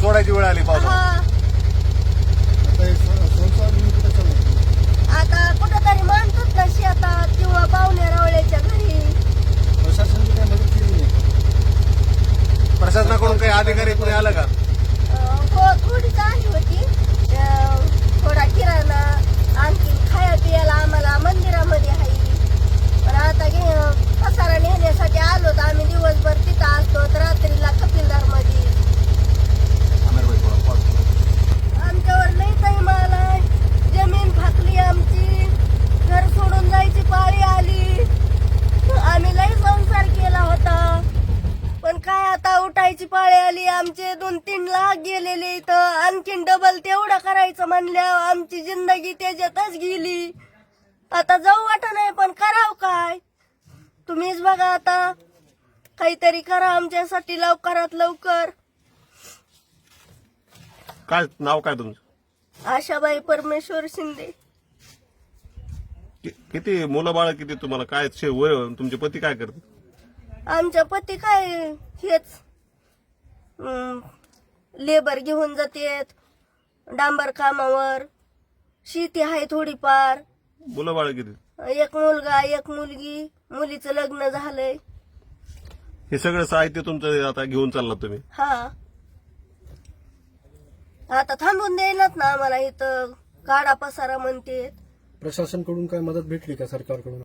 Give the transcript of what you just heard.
सोडायची वेळ आली पावसाळ्यात हा. आता हे स- संसार चालू आता कुठंतरी मानतात ना शेतात किंवा पाहुण्या रावळ्याच्या घरी. प्रशासनाची काय मदत केली नाही? प्रशासनाकडून काही अधिकारी कोणी आलं का? अं, हो थोडीच आली होती अं, थोडा किराणा आणखी खाया पियाला आम्हाला मंदिरामध्ये आहे पण आता घे पसारा नेण्यासाठी आलो तर आम्ही दिवसभर तिथं असतो तर रात्रीला कपिलदारमध्ये आमिरभाई थोडा pause करू. आमच्यावर लई काही माल आहे जमीन फाकली आमची घर सोडून जायची पाळी आली आम्ही लई संसार केला होता पण काय आता उठायची पाळी आली आमचे दोन तीन लाख गेलेले इथं. आणखीन डबल तेवढं करायचं म्हणल्यावर आमची जिंदगी त्याच्यातच गेली. आता जाऊ वाटत नाही पण कराव काय? तुम्हीच बघा आता. काहीतरी करा आमच्यासाठी लवकरात लवकर. काय नाव काय तुमचं? आशाबाई परमेश्वर शिंदे. कि- किती मुलं बाळ किती तुम्हाला? काय शे- वय तुमचे पती काय करतात? आमच्या पती काय हेच. लेबर घेऊन जातेत डांबर कामावर. शेती आहे थोडीफार. मुलं बाळ किती? एक मुलगा एक मुलगी. मुलीचं लग्न झालंय. हे सगळं साहित्य तुमचं आता घेऊन चालला तुम्ही? हा. आता थांबून देईनात ना आम्हाला इथं. काढा पसारा म्हणते प्रशासनकडून काय मदत भेटली का सरकारकडून?